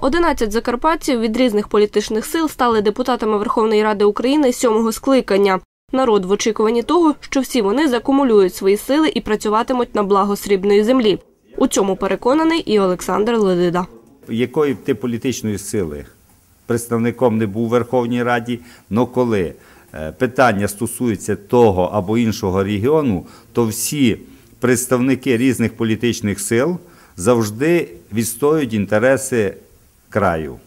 11 закарпатців від різних політичних сил стали депутатами Верховної Ради України сьомого скликання. Народ в очікуванні того, що всі вони закумулюють свої сили і працюватимуть на благо срібної землі. У цьому переконаний і Олександр Ледида. якої б ти політичної сили представником не був у Верховній Раді, але коли е, питання стосується того або іншого регіону, то всі представники різних політичних сил завжди відстоюють інтереси краю.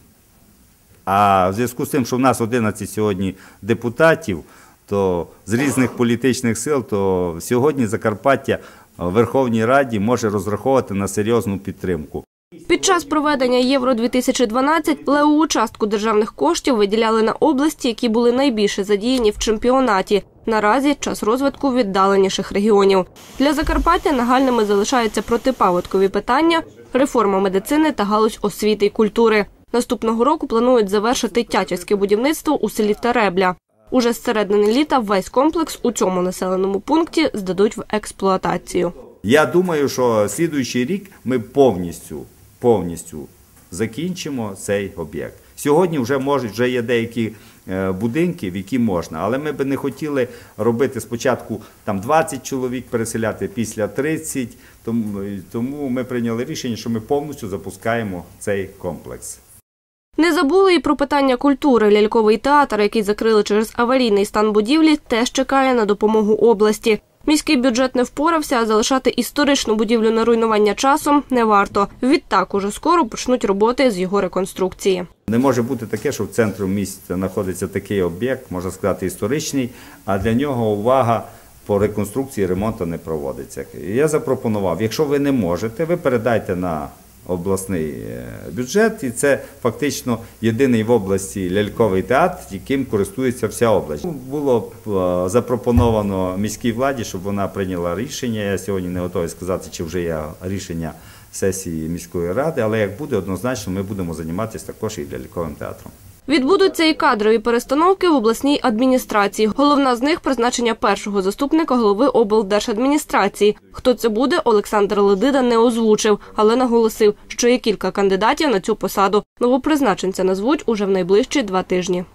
А в зв'язку з тим, що в нас 11 сьогодні депутатів, то з різних політичних сил, то сьогодні Закарпаття в Верховній Раді може розраховувати на серйозну підтримку. Під час проведення Євро 2012 левову частку державних коштів виділяли на області, які були найбільше задіяні в чемпіонаті. Наразі час розвитку віддаленіших регіонів. Для Закарпаття нагальними залишаються протипаводкові питання, реформа медицини та галузь освіти й культури. Наступного року планують завершити тячівське будівництво у селі Теребля. Уже з середини літа весь комплекс у цьому населеному пункті здадуть в експлуатацію. Я думаю, що слідуючий рік ми повністю, повністю закінчимо цей об'єкт. Сьогодні вже можуть, вже є деякі е, будинки, в які можна, але ми би не хотіли робити спочатку там 20 чоловік переселяти, після 30, тому, тому ми прийняли рішення, що ми повністю запускаємо цей комплекс. Не забули і про питання культури. Ляльковий театр, який закрили через аварійний стан будівлі, теж чекає на допомогу області. Міський бюджет не впорався, а залишати історичну будівлю на руйнування часом не варто. Відтак уже скоро почнуть роботи з його реконструкції. Не може бути таке, що в центрі міста знаходиться такий об'єкт, можна сказати, історичний, а для нього увага по реконструкції ремонту не проводиться. Я запропонував, якщо ви не можете, ви передайте на обласний е, бюджет, і це фактично єдиний в області ляльковий театр, яким користується вся область. Було е, запропоновано міській владі, щоб вона прийняла рішення. Я сьогодні не готовий сказати, чи вже є рішення сесії міської ради, але як буде, однозначно ми будемо займатися також і ляльковим театром. Відбудуться і кадрові перестановки в обласній адміністрації. Головна з них призначення першого заступника голови облдержадміністрації. Хто це буде, Олександр Ледида не озвучив, але наголосив, що є кілька кандидатів на цю посаду. Новопризначенця назвуть уже в найближчі два тижні.